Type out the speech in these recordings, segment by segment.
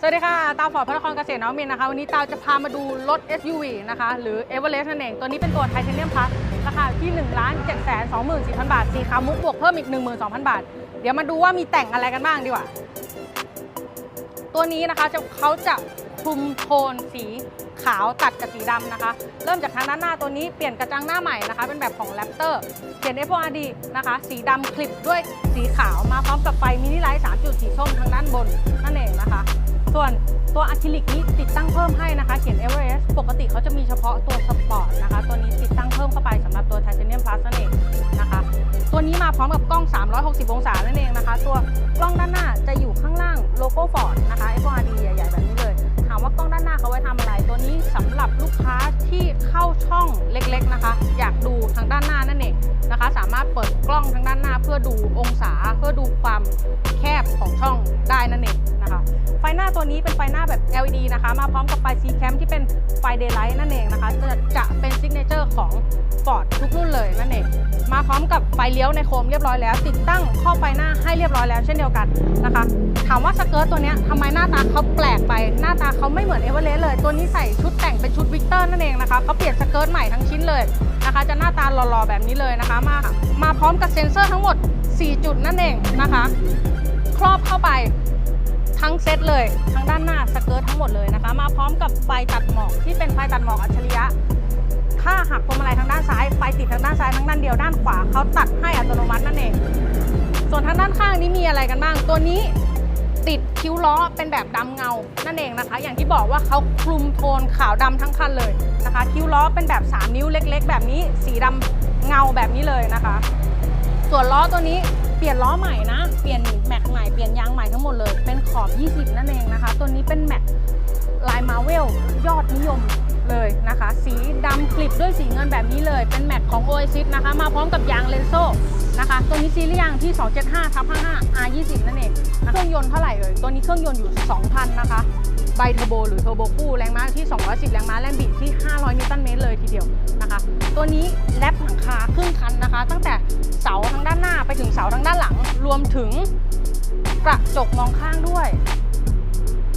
สวัสดีค่ะ ตาวฟอร์ดพระนครเกษตรนวมินนะคะ วันนี้ตาวจะพามาดูรถ SUV นะคะ หรือ Everest นั่นเอง ตัวนี้เป็นตัว Titanium Plus ราคาที่ 1 7 2 4 0 0 0 บาท สีขาวมุกบวกเพิ่มอีก 12,000 บาท เดี๋ยวมาดูว่ามีแต่งอะไรกันบ้างดีกว่า ตัวนี้นะคะจะเขาจะคลุมโทนสีขาวตัดกับสีดำนะคะ เริ่มจากทางด้านหน้าตัวนี้เปลี่ยนกระจังหน้าใหม่นะคะ เป็นแบบของ Raptor เขียน FORD นะคะ สีดำคลิปด้วยสีขาวมาพร้อมกับไฟมินิไลท์3จุดสีส้มทางด้านบน ส่วนตัวอะคริลิกนี้ติดตั้งเพิ่มให้นะคะ เขียน Everest ปกติเขาจะมีเฉพาะตัวสปอร์ตนะคะ ตัวนี้ติดตั้งเพิ่มเข้าไปสำหรับตัว Titanium Plus นั่นเองนะคะ ตัวนี้มาพร้อมกับกล้อง 360 องศานั่นเองนะคะ ตัวกล้องด้านหน้าจะอยู่ข้างล่างโลโก้ Ford นะคะ FORD ใหญ่ๆแบบนี้เลย ถามว่ากล้องด้านหน้าเขาไว้ทำอะไร ตัวนี้สำหรับลูกค้าที่เข้าช่องเล็กๆนะคะ อยากดูทางด้านหน้านั่นเองนะคะ สามารถเปิดกล้องทางด้านหน้าเพื่อดูองศาเพื่อดูความ ตัวนี้เป็นไฟหน้าแบบ LED นะคะ มาพร้อมกับไฟ C cam ที่เป็นไฟ daylight นั่นเองนะคะจะจะเป็นซิกเนเจอร์ของ Ford ทุกรุ่นเลยนั่นเอง มาพร้อมกับไฟเลี้ยวในโคมเรียบร้อยแล้ว ติดตั้งข้อไฟหน้าให้เรียบร้อยแล้วเช่นเดียวกันนะคะ ถามว่าสเกิร์ตตัวนี้ทำไมหน้าตาเขาแปลกไป หน้าตาเขาไม่เหมือนเอเวอเรสต์เลย ตัวนี้ใส่ชุดแต่งเป็นชุดวิกเตอร์นั่นเองนะคะเขาเปลี่ยนสเกิร์ตใหม่ทั้งชิ้นเลยนะคะ จะหน้าตาหล่อๆแบบนี้เลยนะคะ มามาพร้อมกับเซ็นเซอร์ทั้งหมด 4 จุดนั่นเองนะคะ ครอบเข้าไป ทั้งเซตเลยทั้งด้านหน้าสเกิร์ตทั้งหมดเลยนะคะ มาพร้อมกับไฟตัดหมอกที่เป็นไฟตัดหมอกอัจฉริยะ ถ้าหักพวงมาลัยทางด้านซ้ายไฟติดทางด้านซ้ายทั้งด้านเดียวด้านขวาเขาตัดให้อัตโนมัตินั่นเอง ส่วนทางด้านข้างนี้มีอะไรกันบ้าง ตัวนี้ติดคิ้วล้อเป็นแบบดำเงา นั่นเองนะคะ อย่างที่บอกว่าเขาคลุมโทนขาวดำทั้งคันเลยนะคะ คิ้วล้อเป็นแบบ 3 นิ้วเล็ก ๆ แบบนี้ สีดำเงาแบบนี้เลยนะคะ ส่วนล้อตัวนี้เปลี่ยนล้อใหม่นะ เปลี่ยนแม็กใหม่เปลี่ยนยางใหม่ทั้งหมดเลย เป็นขอบ 20 นั่นเองนะคะ ตัวนี้เป็นแม็กลายมาเวลยอดนิยมเลยนะคะ สีดำคลิปด้วยสีเงินแบบนี้เลย เป็นแม็กของ Oasis นะคะ มาพร้อมกับยางเลนโซนะคะ ตัวนี้ซีรีส์ยางที่ 275ทับ55 R20 นั่นเองนะเครื่องยนต์เท่าไหร่เอ่ย ตัวนี้เครื่องยนต์อยู่ 2,000 นะคะ ไบเทอร์โบหรือเทอร์โบคู่แรงม้าที่ 210 แรงม้าแรงบิดที่ 500 นิวตันเมตรเลยทีเดียวนะคะ ตัวนี้ คาครึ่งคันนะคะ ตั้งแต่เสาทางด้านหน้าไปถึงเสาทางด้านหลัง รวมถึงกระจกมองข้างด้วย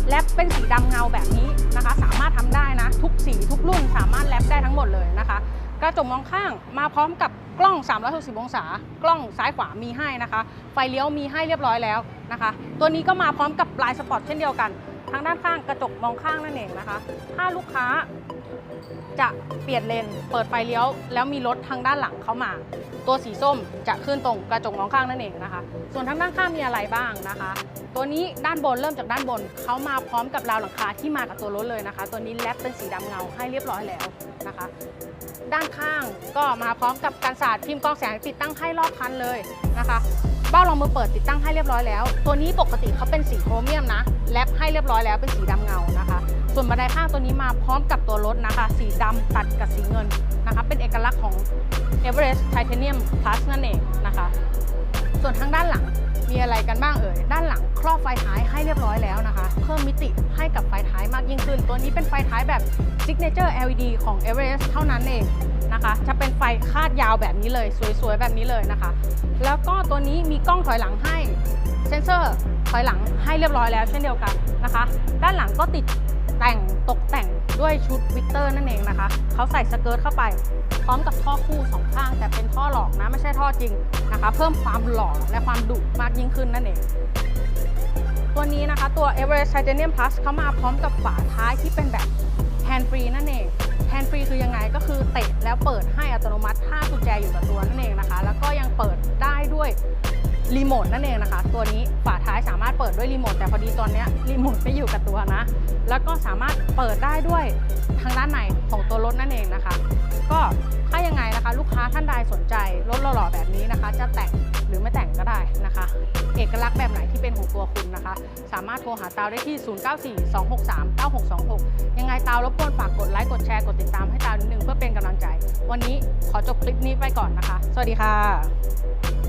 แลปเป็นสีดำเงาแบบนี้นะคะ สามารถทำได้นะ ทุกสีทุกรุ่นสามารถแลปได้ทั้งหมดเลยนะคะ กระจกมองข้างมาพร้อมกับกล้อง 360 องศา กล้องซ้ายขวามีให้นะคะ ไฟเลี้ยวมีให้เรียบร้อยแล้วนะคะ ตัวนี้ก็มาพร้อมกับลายสปอร์ตเช่นเดียวกันทางด้านข้างกระจกมองข้างนั่นเองนะคะ ถ้าลูกค้า จะเปลี่ยนเลนเปิดไฟเลี้ยว แล้วมีรถทางด้านหลังเข้ามา ตัวสีส้มจะขึ้นตรงกระจกมองข้างนั่นเองนะคะ ส่วนทางด้านข้างมีอะไรบ้างนะคะ ตัวนี้ด้านบนเริ่มจากด้านบนเขามาพร้อมกับราวหลังคาที่มากับตัวรถเลยนะคะ ตัวนี้แลปเป็นสีดำเงาให้เรียบร้อยแล้วนะคะ ด้านข้างก็มาพร้อมกับกันศาสตร์พิมพ์กองแสงติดตั้งให้รอบคันเลยนะคะเบ้ารองมือเปิดติดตั้งให้เรียบร้อยแล้ว ตัวนี้ปกติเขาเป็นสีโครเมียมนะแลปให้เรียบร้อยแล้วเป็นสีดำเงานะคะ ส่วนบันไดข้างตัวนี้มาพร้อมกับตัวรถนะคะ สีดำตัดกับสีเงินนะคะ เป็นเอกลักษณ์ของ Everest Titanium Plus นั่นเองนะคะ ส่วนทางด้านหลังมีอะไรกันบ้างเอ่ย ด้านหลังครอบไฟท้ายให้เรียบร้อยแล้วนะคะ เพิ่มมิติให้กับไฟท้ายมากยิ่งขึ้น ตัวนี้เป็นไฟท้ายแบบ Signature LED ของ Everest เท่านั้นเองนะคะ จะเป็นไฟคาดยาวแบบนี้เลย สวยๆ แบบนี้เลยนะคะ แล้วก็ตัวนี้มีกล้องถอยหลังให้ เซนเซอร์ถอยหลังให้เรียบร้อยแล้วเช่นเดียวกันนะคะ ด้านหลังก็ติด แต่งตกแต่งด้วยชุดวิกเตอร์นั่นเองนะคะ เขาใส่สเกิร์ตเข้าไป พร้อมกับท่อคู่สองข้าง แต่เป็นท่อหลอกนะ ไม่ใช่ท่อจริงนะคะ เพิ่มความหล่อและความดุมากยิ่งขึ้นนั่นเอง ตัวนี้นะคะตัว Everest Titanium Plus เขามาพร้อมกับฝาท้ายที่เป็นแบบ hand free นั่นเอง hand free คือยังไงก็คือเตะแล้วเปิดให้อัตโนมัติถ้ากุญแจอยู่กับตัวนั่นเองนะคะ แล้วก็ยังเปิดได้ด้วย รีโมทนั่นเองนะคะ ตัวนี้ฝาท้ายสามารถเปิดด้วยรีโมทแต่พอดีตอนนี้รีโมทไม่อยู่กับตัวนะ แล้วก็สามารถเปิดได้ด้วยทางด้านในของตัวรถนั่นเองนะคะ ก็ถ้ายังไงนะคะ ลูกค้าท่านใดสนใจรถหล่อๆแบบนี้นะคะ จะแต่งหรือไม่แต่งก็ได้นะคะ เอกลักษณ์แบบไหนที่เป็นของตัวคุณนะคะ สามารถโทรหาเตาได้ที่ 0942639626 ยังไงเตารบกวนฝากกดไลค์กดแชร์กดติดตามให้เตานิดนึงเพื่อเป็นกำลังใจ วันนี้ขอจบคลิปนี้ไปก่อนนะคะ สวัสดีค่ะ